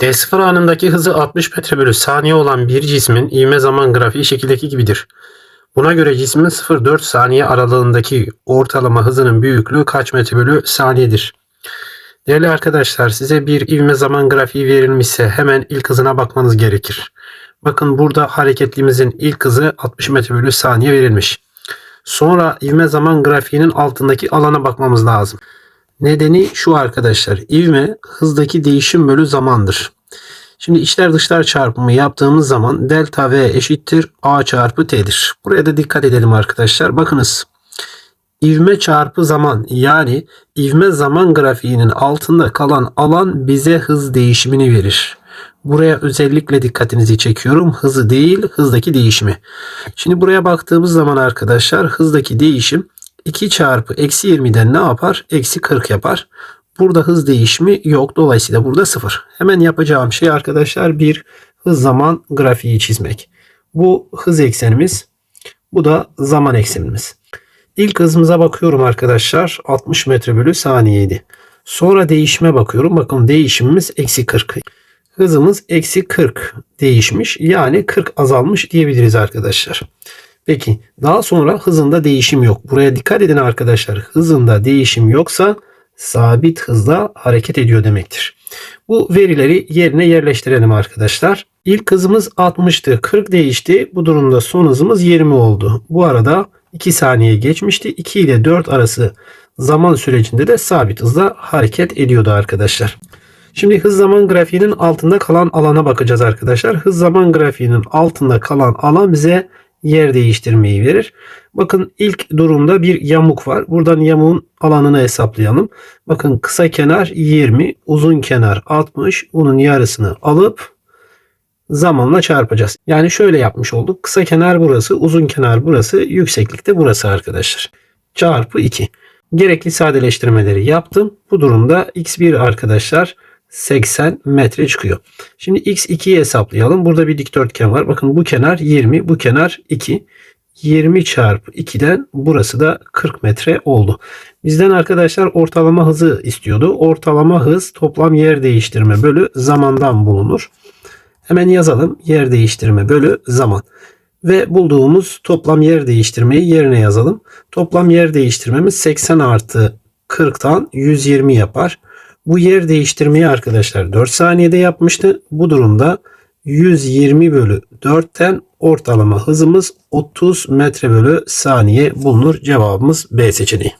D0 anındaki hızı 60 metre bölü saniye olan bir cismin ivme zaman grafiği şekildeki gibidir. Buna göre cismin 0-4 saniye aralığındaki ortalama hızının büyüklüğü kaç metre bölü saniyedir? Değerli arkadaşlar size bir ivme zaman grafiği verilmişse hemen ilk hızına bakmanız gerekir. Bakın burada hareketlimizin ilk hızı 60 metre bölü saniye verilmiş. Sonra ivme zaman grafiğinin altındaki alana bakmamız lazım. Nedeni şu arkadaşlar. İvme hızdaki değişim bölü zamandır. Şimdi içler dışlar çarpımı yaptığımız zaman delta V eşittir A çarpı T'dir. Buraya da dikkat edelim arkadaşlar. Bakınız. İvme çarpı zaman yani ivme zaman grafiğinin altında kalan alan bize hız değişimini verir. Buraya özellikle dikkatinizi çekiyorum. Hızı değil hızdaki değişimi. Şimdi buraya baktığımız zaman arkadaşlar hızdaki değişim 2 çarpı eksi 20'den ne yapar? Eksi 40 yapar. Burada hız değişimi yok. Dolayısıyla burada 0. Hemen yapacağım şey arkadaşlar bir hız zaman grafiği çizmek. Bu hız eksenimiz. Bu da zaman eksenimiz. İlk hızımıza bakıyorum arkadaşlar. 60 metre bölü saniyeydi. Sonra değişime bakıyorum. Bakın değişimimiz eksi 40. Hızımız eksi 40 değişmiş. Yani 40 azalmış diyebiliriz arkadaşlar. Peki daha sonra hızında değişim yok. Buraya dikkat edin arkadaşlar. Hızında değişim yoksa sabit hızla hareket ediyor demektir. Bu verileri yerine yerleştirelim arkadaşlar. İlk hızımız 60'tı. 40 değişti. Bu durumda son hızımız 20 oldu. Bu arada 2 saniye geçmişti. 2 ile 4 arası zaman sürecinde de sabit hızla hareket ediyordu arkadaşlar. Şimdi hız zaman grafiğinin altında kalan alana bakacağız arkadaşlar. Hız zaman grafiğinin altında kalan alan bize yer değiştirmeyi verir. Bakın ilk durumda bir yamuk var. Buradan yamuğun alanını hesaplayalım. Bakın kısa kenar 20, uzun kenar 60. Bunun yarısını alıp zamanla çarpacağız. Yani şöyle yapmış olduk. Kısa kenar burası, uzun kenar burası, yükseklikte burası arkadaşlar. Çarpı 2. Gerekli sadeleştirmeleri yaptım. Bu durumda x1 arkadaşlar 80 metre çıkıyor. Şimdi x2'yi hesaplayalım. Burada bir dikdörtgen var. Bakın bu kenar 20, bu kenar 2. 20 çarpı 2'den burası da 40 metre oldu. Bizden arkadaşlar ortalama hızı istiyordu. Ortalama hız toplam yer değiştirme bölü zamandan bulunur. Hemen yazalım. Yer değiştirme bölü zaman. Ve bulduğumuz toplam yer değiştirmeyi yerine yazalım. Toplam yer değiştirmemiz 80 artı 40'tan 120 yapar. Bu yer değiştirmeyi arkadaşlar 4 saniyede yapmıştı. Bu durumda 120 bölü 4'ten ortalama hızımız 30 metre bölü saniye bulunur. Cevabımız B seçeneği.